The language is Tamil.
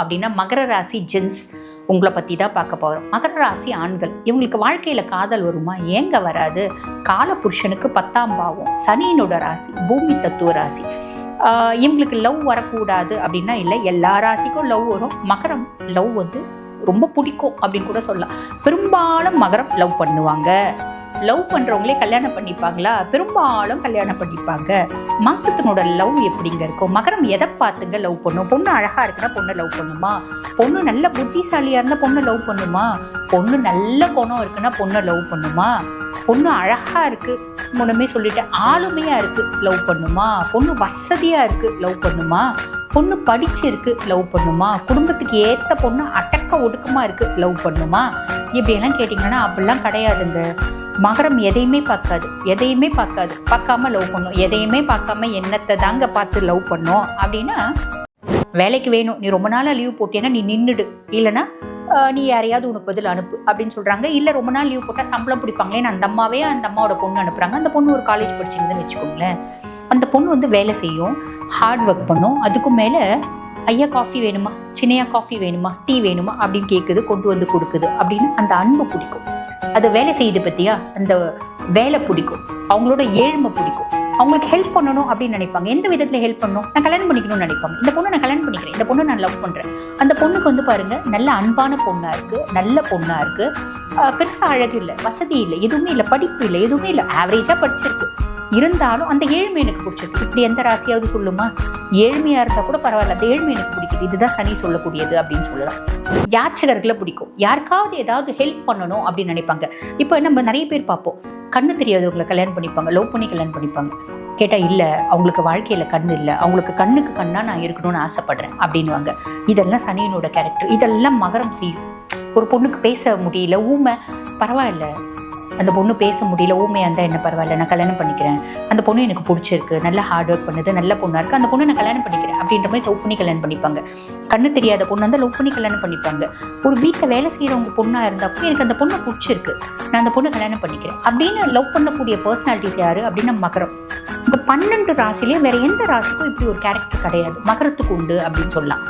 அப்படின்னா மகர ராசி ஜென்ஸ் உங்களை பற்றி தான் பார்க்க போகிறோம் மகர ராசி ஆண்கள் இவங்களுக்கு வாழ்க்கையில் காதல் வருமா? ஏங்க வராது. கால புருஷனுக்கு பத்தாம் பாவம். சனியினோட ராசி பூமி தத்துவ ராசி. இவங்களுக்கு லவ் வரக்கூடாது அப்படின்னா இல்லை எல்லா ராசிக்கும் லவ் வரும். மகரம் லவ் வந்து ரொம்ப பிடிக்கும் அப்படின்னு கூட சொல்லலாம். பெரும்பாலும் மகரம் லவ் பண்ணுவாங்க. லவ் பண்ணுறவங்களே கல்யாணம் பண்ணிப்பாங்களா? பெரும்பாலும் கல்யாணம் பண்ணிப்பாங்க. மாற்றத்தினோட லவ் எப்படிங்க இருக்கும்? மகரம் எதை பார்த்துங்க லவ் பண்ணும்? பொண்ணு அழகாக இருக்குன்னா பொண்ணை லவ் பண்ணுமா? பொண்ணு நல்ல புத்திசாலியாக இருந்தால் பொண்ணை லவ் பண்ணுமா? பொண்ணு நல்ல குணம் இருக்குன்னா பொண்ணை லவ் பண்ணுமா? பொண்ணு அழகாக இருக்குது முன்னமே சொல்லிட்டு ஆளுமையாக இருக்குது லவ் பண்ணுமா? பொண்ணு வசதியாக இருக்குது லவ் பண்ணுமா? பொண்ணு படிச்சிருக்கு லவ் பண்ணுமா? குடும்பத்துக்கு ஏத்த பொண்ணு அடக்க ஒடுக்கமா இருக்கு லவ் பண்ணுமா? இப்படியெல்லாம் கேட்டிங்கன்னா அப்படிலாம் கிடையாதுங்க. மகரம் எதையுமே பார்க்காது எதையுமே பார்க்காது. பார்க்காம லவ் பண்ணும். எதையுமே பார்க்காம என்னத்தை தாங்க பார்த்து லவ் பண்ணும். அப்படின்னா வேலைக்கு வேணும். நீ ரொம்ப நாளாக லீவ் போட்டியன்னா நீ நின்றுடு இல்லைன்னா நீ யாரையாவது உனக்கு பதில் அனுப்பு அப்படின்னு சொல்கிறாங்க இல்லை ரொம்ப நாள் லீவ் போட்டால் சம்பளம் பிடிப்பாங்களேன்னு அந்த அம்மாவே அந்த அம்மாவோட பொண்ணு அனுப்புகிறாங்க அந்த பொண்ணு ஒரு காலேஜ் படிச்சிருந்ததுன்னு வச்சுக்கோங்களேன். அந்த பொண்ணு வந்து வேலை செய்யும் ஹார்ட் ஒர்க் பண்ணும். அதுக்கும் மேலே ஐயா காஃபி வேணுமா? சின்னையா காஃபி வேணுமா? டீ வேணுமா? அப்படின்னு கேட்குது கொண்டு வந்து கொடுக்குது அப்படின்னு அந்த அன்பு பிடிக்கும். அது வேலை செய்யுது பற்றியா அந்த வேலை பிடிக்கும். அவங்களோட ஏழ்மை பிடிக்கும். அவங்களுக்கு ஹெல்ப் பண்ணணும் அப்படின்னு நினைப்பாங்க. எந்த விதத்துல ஹெல்ப் பண்ணணும்? நான் கல்யாணம் பண்ணிக்கணும்னு நினைப்பாங்க. இந்த பொண்ணு நான் கல்யாணம் பண்ணிக்கிறேன். இந்த பொண்ணு நான் லவ் பண்றேன். அந்த பொண்ணுக்கு வந்து பாருங்க நல்ல அன்பான பொண்ணா இருக்கு நல்ல பொண்ணா இருக்கு. பெருசா அழகு இல்லை வசதி இல்லை எதுவுமே இல்லை படிப்பு இல்லை எதுவுமே இல்லை. ஆவரேஜா படிச்சிருக்கு. இருந்தாலும் அந்த ஏழ்மை எனக்கு பிடிச்சிருக்கு. இப்படி எந்த ராசியாவது சொல்லுமா? ஏழ்மையாக இருந்தால் கூட பரவாயில்ல. அந்த ஏழ்மை எனக்கு பிடிக்குது. இதுதான் சனி சொல்லக்கூடியது அப்படின்னு சொல்லலாம். யாச்சகர்களை பிடிக்கும். யாருக்காவது ஏதாவது ஹெல்ப் பண்ணணும் அப்படின்னு நினைப்பாங்க. இப்போ நம்ம நிறைய பேர் பார்ப்போம். கண்ணு தெரியாதவங்களை கல்யாணம் பண்ணிப்பாங்க. லவ் பண்ணி கல்யாணம் பண்ணிப்பாங்க. கேட்டால் இல்லை அவங்களுக்கு வாழ்க்கையில் கண் இல்லை. அவங்களுக்கு கண்ணுக்கு கண்ணாக நான் இருக்கணும்னு ஆசைப்படுறேன். அப்படின்வாங்க இதெல்லாம் சனியனோட கேரக்டர் இதெல்லாம் மகரம் செய்யும். ஒரு பொண்ணுக்கு பேச முடியல. ஊமை பரவாயில்ல. அந்த பொண்ணு பேச முடியல ஊமையாக இருந்தால் என்ன பரவாயில்ல நான் கல்யாணம் பண்ணிக்கிறேன். அந்த பொண்ணு எனக்கு பிடிச்சிருக்கு நல்லா ஹார்ட் ஒர்க் பண்ணுது நல்ல பொண்ணாக இருக்குது அந்த பொண்ணு நான் கல்யாணம் பண்ணிக்கிறேன் அப்படின்ற மாதிரி லவ் பண்ணி கல்யாணம் பண்ணிப்பாங்க. கண்ணு தெரியாத பொண்ணு வந்து லவ் பண்ணி கல்யாணம் பண்ணிப்பாங்க. ஒரு வீட்டில் வேலை செய்கிறவங்க பொண்ணாக இருந்தால் எனக்கு அந்த பொண்ணு பிடிச்சிருக்கு நான் அந்த பொண்ணு கல்யாணம் பண்ணிக்கிறேன். அப்படின்னு லவ் பண்ணக்கூடிய பர்சனாலிட்டிஸ் யாரு அப்படின்னு மகரம். இந்த பன்னெண்டு ராசிலேயே வேற எந்த ராசிக்கும் இப்படி ஒரு கேரக்டர் கிடையாது. மகரத்துக்கு உண்டு அப்படின்னு சொல்லலாம்.